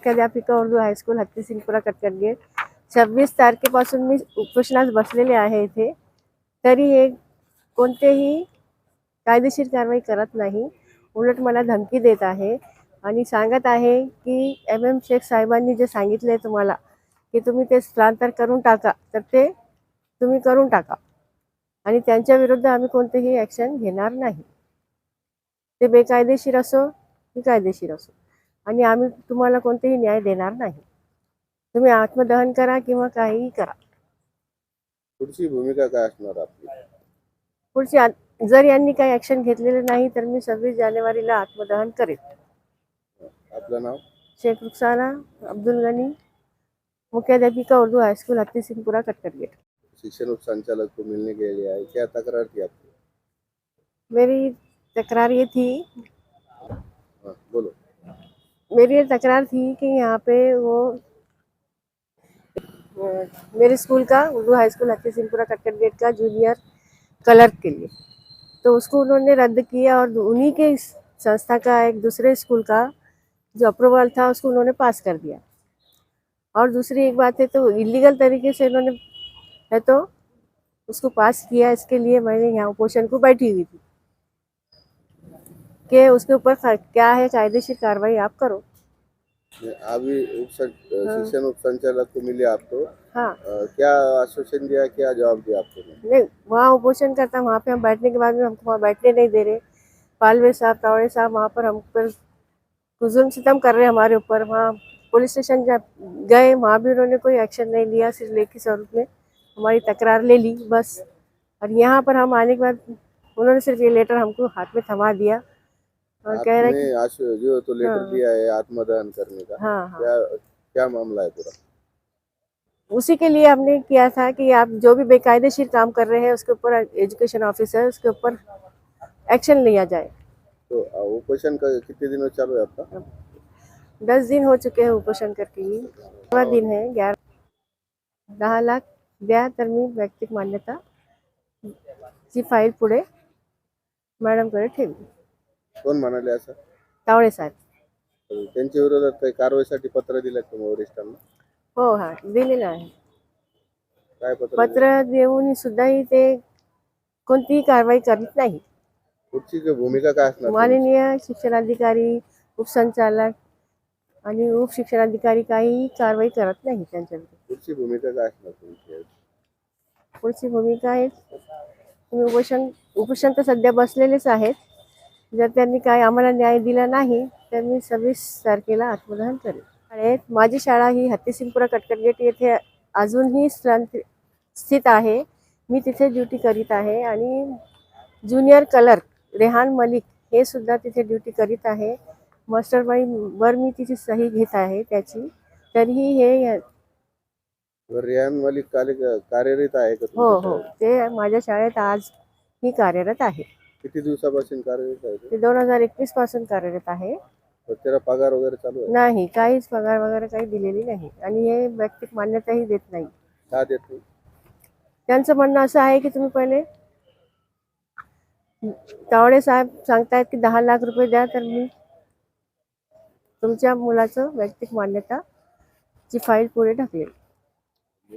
मुख्याध्यापिका उर्दू हायस्कूल हत्तीसिंगपुरा कटकट गेट छव्वीस तारखेपासून मी उपोषणास बसलेले आहे इथे. तरी हे कोणतेही कायदेशीर कारवाई करत नाही. उलट मला धमकी देत आहे आणि सांगत आहे की एम एम शेख साहेबांनी जे सांगितले तुम्हाला की तुम्ही ते स्थलांतर करून टाका तर ते तुम्ही करून टाका. आणि त्यांच्या विरुद्ध आम्ही कोणतेही ॲक्शन घेणार नाही. ते बेकायदेशीर असो की कायदेशीर असो. आणि आम्ही तुम्हाला कोणतेही न्याय देणार नाही. तुम्ही आत्मदहन करा किंवा काहीही करा. पुढची भूमिका काय असणार आपली? पुढची जर यांनी काही ॲक्शन घेतलेलं नाही तर मी सव्वीस जानेवारीला आत्मदहन करेन. आपलं नाव? शेख रुखसाना अब्दुल गनी मुख्याध्यापिका उर्दू हाईस्कूल हत्तीसिंगपुरा कटकट गेट शिक्षण उप संचालक को मिलने के लिए आए क्या तकरार थी आपकी? मेरी तकरार ये थी हाँ, बोलो. मेरी ये तकरार थी कि यहाँ पे वो मेरे स्कूल का, उर्दू हाई स्कूल हत्ती सिंहपुरा कटकट गेट का जूनियर क्लर्क के लिए। तो उसको उन्होंने रद्द किया और उन्हीं के संस्था का, एक दूसरे स्कूल का जो अप्रूवल था, उसको उन्होंने पास कर दिया। और दूसरी एक बात है तो इलीगल तरीके से उन्होंने, है तो उसको पास किया। इसके लिए मैंने यहाँ उपोषण को बैठी हुई थी। कि उसके ऊपर क्या है कायदेशीर कार्रवाई आप करो। अभी उप शिक्षण उप संचालक को मिले आप तो हाँ। अ, क्या आश्वासन दिया क्या जवाब दिया आपको? नहीं वहाँ उपोषण करता वहाँ पे हम बैठने के बाद में हमको वहाँ बैठने नहीं दे रहे। पालवे साहब तावड़े साहब वहाँ पर हम पर जुल्म सितम कर रहे हैं हमारे ऊपर। वहाँ पुलिस स्टेशन जब गए वहाँ भी उन्होंने कोई एक्शन नहीं लिया सिर्फ़ लेखी स्वरूप में हमारी तकरार ले ली बस। और यहाँ पर हम आने के बाद उन्होंने सिर्फ़ ये लेटर हमको हाथ में थमा दिया। और कह रहे आपने आश- जो तो लेटर हाँ। दिया है आत्मदान करने का। हाँ हाँ। क्या क्या मामला है पूरा? उसी के लिए हमने किया था कि आप जो भी बेकायदेशीर काम कर रहे हैं उसके ऊपर एजुकेशन ऑफिसर उसके ऊपर एक्शन लिया जाए। तो उपोषण का कितने दिनों चालू है आपका? दस दिन हो चुके हैं उपोषण करके ही। बारा दिन है ग्यारह दहा लाख द्या तर मी वैयक्तिक मान्यता। ची फाईल पुढे मॅडमकडे ठेवली कोण म्हणाले असं? तावडे साहेब. तर त्यांच्या विरोधात काही कारवाईसाठी पत्र दिलं मग वरिष्ठांना हो हा दिलेलं आहे. काय पत्र दिलं? पत्र देऊन सुद्धाही ते कोणतीही कारवाई करीत नाही. पुढची काय भूमिका काय असणार? तुमची? माननीय शिक्षणाधिकारी उपसंचालक आणि उपशिक्षणाधिकारी काहीही कारवाई करत नाही त्यांच्याविरुद्ध पुढची भूमिका काय असणार तुमची? पुढची भूमिका आहे तुम्ही उपोषण उपोषण तर सध्या बसलेलेच आहेत. जर त्यांनी काय आम्हाला न्याय दिला नाही तर मी सव्वीस तारखेला आत्मदहन करेन. शाळेत माझी शाळा ही हत्तीसिंगपुरा कटकट गेट येथे अजूनही स्थलांत- स्थित आहे. मी तिथे ड्युटी करीत आहे आणि ज्युनियर क्लर्क रेहान मलिक हे सुद्धा तिथे ड्युटी करीत आहे. मास्टर वर मी तिची सही घेत आहे त्याची. तरीही हे रियान मलिक कार्यरत आहे हो हो? ते माझ्या शाळेत आज ही कार्यरत आहे. किती दिवसापासून कार्यरत आहे ते? ते दोन हजार एकवीसपासून कार्यरत आहे. तर त्याला पगार वगैरे चालू आहे? नाही काहीच पगार वगैरे काही दिलेली नाही. आणि हे वैयक्तिक मान्यताही देत नाही. का देत नाही? त्यांचं म्हणणं असं आहे की तुम्ही पहिले तावडे साहेब सांगतायत की दहा लाख रुपये द्या तर मी तुमच्या मुलाचं वैयक्तिक मान्यता ची फाईल पुढे ढकलेल